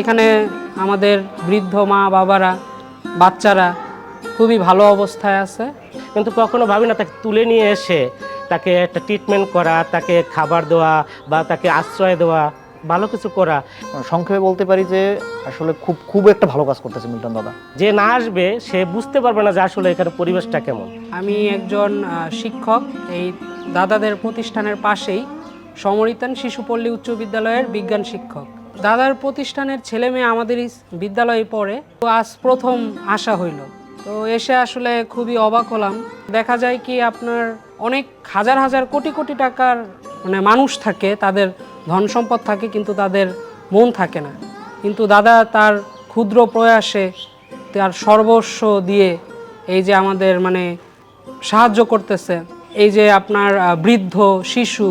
এখানে আমাদের বৃদ্ধ মা বাবারা বাচ্চারা খুবই ভালো অবস্থায় আছে। কিন্তু কখনো ভাবি না তাকে তুলে নিয়ে এসে তাকে একটা ট্রিটমেন্ট করা তাকে খাবার দেওয়া বা তাকে আশ্রয় দেওয়া ভালো কিছু করা। সংক্ষেপে বলতে পারি যে আসলে খুব খুব একটা ভালো কাজ করতেছে মিল্টন দাদা। যে না আসবে সে বুঝতে পারবে না যে আসলে এখানে পরিবেশটা কেমন। আমি একজন শিক্ষক এই দাদাদের প্রতিষ্ঠানের পাশেই সমরিতান শিশুপল্লী উচ্চ বিদ্যালয়ের বিজ্ঞান শিক্ষক। দাদার প্রতিষ্ঠানের ছেলে মেয়ে আমাদের বিদ্যালয়ে পড়ে, তো আজ প্রথম আসা হইল। তো এসে আসলে খুবই অবাক হলাম। দেখা যায় কি আপনার অনেক হাজার হাজার কোটি কোটি টাকার মানে মানুষ থাকে, তাদের ধন সম্পদ থাকে, কিন্তু তাদের মন থাকে না। কিন্তু দাদা তার ক্ষুদ্র প্রয়াসে তার সর্বস্ব দিয়ে এই যে আমাদের মানে সাহায্য করতেছে এই যে আপনার বৃদ্ধ, শিশু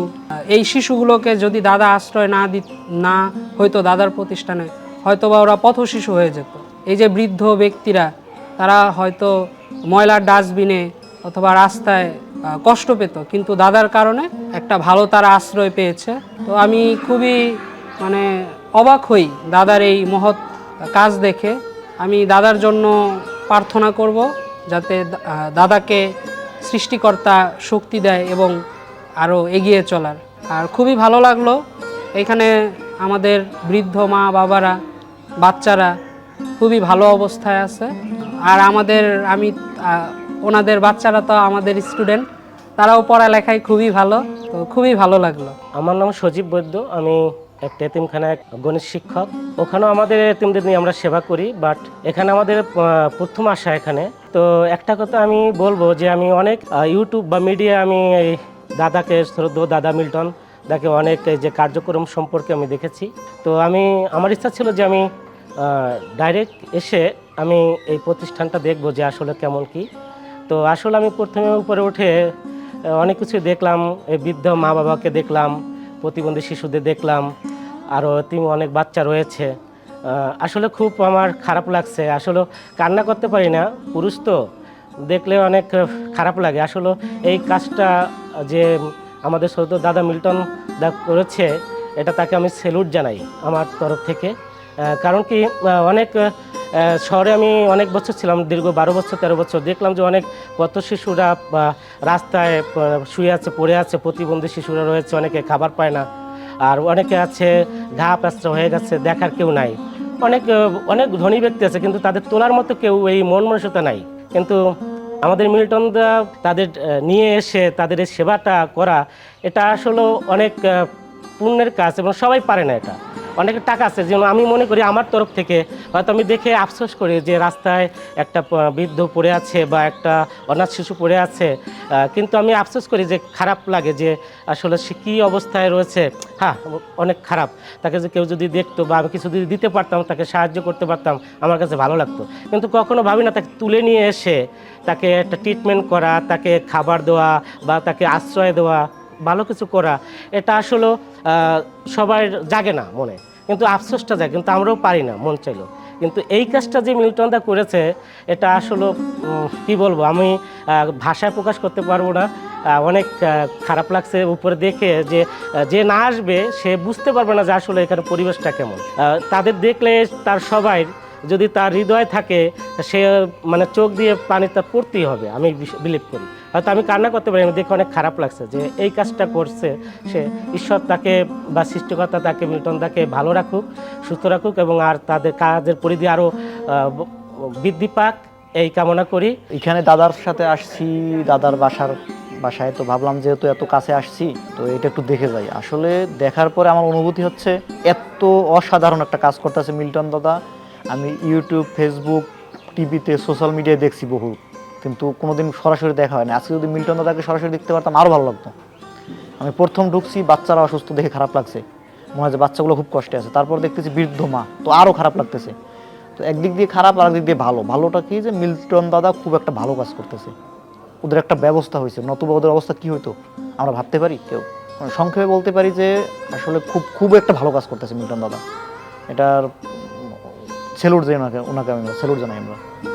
এই শিশুগুলোকে যদি দাদা আশ্রয় না দি, না হয়তো দাদার প্রতিষ্ঠানে হয়তো বা ওরা পথ শিশু হয়ে যেত। এই যে বৃদ্ধ ব্যক্তিরা, তারা হয়তো ময়লার ডাস্টবিনে অথবা রাস্তায় কষ্ট পেত, কিন্তু দাদার কারণে একটা ভালো তারা আশ্রয় পেয়েছে। তো আমি খুবই মানে অবাক হই দাদার এই মহৎ কাজ দেখে। আমি দাদার জন্য প্রার্থনা করব যাতে দাদাকে সৃষ্টিকর্তা শক্তি দেয় এবং আরও এগিয়ে চলার। আর খুবই ভালো লাগল এখানে আমাদের বৃদ্ধ মা বাবারা, বাচ্চারা খুবই ভালো অবস্থায় আছে। আর আমাদের, আমি ওনাদের বাচ্চারা তো আমাদের স্টুডেন্ট, তারাও পড়ালেখায় খুবই ভালো, তো খুবই ভালো লাগল। আমার নাম সজীব বৈদ্য, আমি একটা এতিমখানায় গণিত শিক্ষক। ওখানেও আমাদের এতিমদের নিয়ে আমরা সেবা করি বাট এখানে আমাদের প্রথম আসা এখানে। তো একটা কথা আমি বলব যে আমি অনেক ইউটিউব বা মিডিয়া আমি এই দাদাকে, শ্রদ্ধ দাদা মিল্টন তাকে অনেক যে কার্যক্রম সম্পর্কে আমি দেখেছি। তো আমি, আমার ইচ্ছা ছিল যে আমি ডাইরেক্ট এসে আমি এই প্রতিষ্ঠানটা দেখব যে আসলে কেমন কি। তো আসলে আমি প্রথমে উপরে উঠে অনেক কিছু দেখলাম, এই বৃদ্ধ মা বাবাকে দেখলাম, প্রতিবন্ধী শিশুদের দেখলাম আরও তিন অনেক বাচ্চা রয়েছে। আসলে খুব আমার খারাপ লাগছে। আসলে কান্না করতে পারি না। পুরুষ তো, দেখলে অনেক খারাপ লাগে। আসলে এই কাজটা যে আমাদের সদ্য দাদা মিল্টন দা করেছে, এটা তাকে আমি সেলুট জানাই আমার তরফ থেকে। কারণ কি অনেক শহরে আমি অনেক বছর ছিলাম, দীর্ঘ বারো বছর, তেরো বছর। দেখলাম যে অনেক পথ শিশুরা রাস্তায় শুয়ে আছে, পড়ে আছে, প্রতিবন্ধী শিশুরা রয়েছে, অনেকে খাবার পায় না। আর অনেকে আছে ঘা প্যাঁচড়া হয়ে গেছে, দেখার কেউ নাই। অনেক অনেক ধনী ব্যক্তি আছে, কিন্তু তাদের তোলার মতো কেউ এই মন মানসিকতা নাই। কিন্তু আমাদের মিল্টনরা তাদের নিয়ে এসে তাদের এই সেবাটা করা, এটা আসলে অনেক পুণ্যের কাজ এবং সবাই পারে না এটা। অনেক টাকা আছে যেমন আমি মনে করি আমার তরফ থেকে হয়তো আমি দেখে আফসোস করি যে রাস্তায় একটা বৃদ্ধ পড়ে আছে বা একটা অনাথ শিশু পড়ে আছে। কিন্তু আমি আফসোস করি যে খারাপ লাগে যে আসলে সে কী অবস্থায় রয়েছে। হ্যাঁ অনেক খারাপ। তাকে যে কেউ যদি দেখতো বা আমি কিছু যদি দিতে পারতাম, তাকে সাহায্য করতে পারতাম, আমার কাছে ভালো লাগতো। কিন্তু কখনো ভাবি না, তাকে তুলে নিয়ে এসে তাকে একটা ট্রিটমেন্ট করা, তাকে খাবার দেওয়া বা তাকে আশ্রয় দেওয়া। কিছু করা, এটা আসলে সবার জাগে না মনে। কিন্তু আফসোসটা যায় কিন্তু আমরাও পারি না, মন চাইলো কিন্তু এই কাজটা যে মিল্টন দা করেছে, এটা আসলে কি বলব, আমি ভাষায় প্রকাশ করতে পারব না। অনেক খারাপ লাগছে উপরে দেখে যে যে না আসবে, সে বুঝতে পারবে না যে আসলে এখানে পরিবেশটা কেমন। তাদের দেখলে তার সবাই, যদি তার হৃদয় থাকে, সে মানে চোখ দিয়ে পানিটা পড়তেই হবে, আমি বিলিভ করি। হয়তো আমি কান্না করতে পারি দেখে অনেক খারাপ লাগছে যে এই কাজটা করছে সে। ঈশ্বর তাকে বা সৃষ্টিকর্তা তাকে, মিল্টন তাকে ভালো রাখুক, সুস্থ রাখুক এবং আর তাদের কাজের পরিধি আরও বৃদ্ধি পাক, এই কামনা করি। এখানে দাদার সাথে আসছি, দাদার বাসার বাসায় তো ভাবলাম যেহেতু এত কাছে আসছি, তো এটা একটু দেখে যাই। আসলে দেখার পরে আমার অনুভূতি হচ্ছে এত অসাধারণ একটা কাজ করতেছে মিল্টন দাদা। আমি ইউটিউব ফেসবুক টিভিতে সোশ্যাল মিডিয়ায় দেখছি বহু। কিন্তু কোনোদিন সরাসরি দেখা হয় না আজকে যদি মিল্টন দাদাকে সরাসরি দেখতে পারতাম আরও ভালো লাগতো। আমি প্রথম ঢুকছি, বাচ্চারা অসুস্থ দেখে খারাপ লাগছে। মনে হয় যে বাচ্চাগুলো খুব কষ্টে আছে। তারপর দেখতেছি বৃদ্ধ মা, তো আরও খারাপ লাগতেছে। তো একদিক দিয়ে খারাপ আর একদিক দিয়ে ভালো। ভালোটা কি যে মিল্টন দাদা খুব একটা ভালো কাজ করতেছে। ওদের একটা ব্যবস্থা হয়েছে। নতুবা ওদের অবস্থা কি হতো আমরা ভাবতে পারি? কেউ? মানে সংক্ষেপে বলতে পারি যে, আসলে খুব খুব একটা ভালো কাজ করতেছে মিল্টন দাদা। এটার সেলুট ওনাকে ওনাকে আমি সেলুট জানাই আমরা।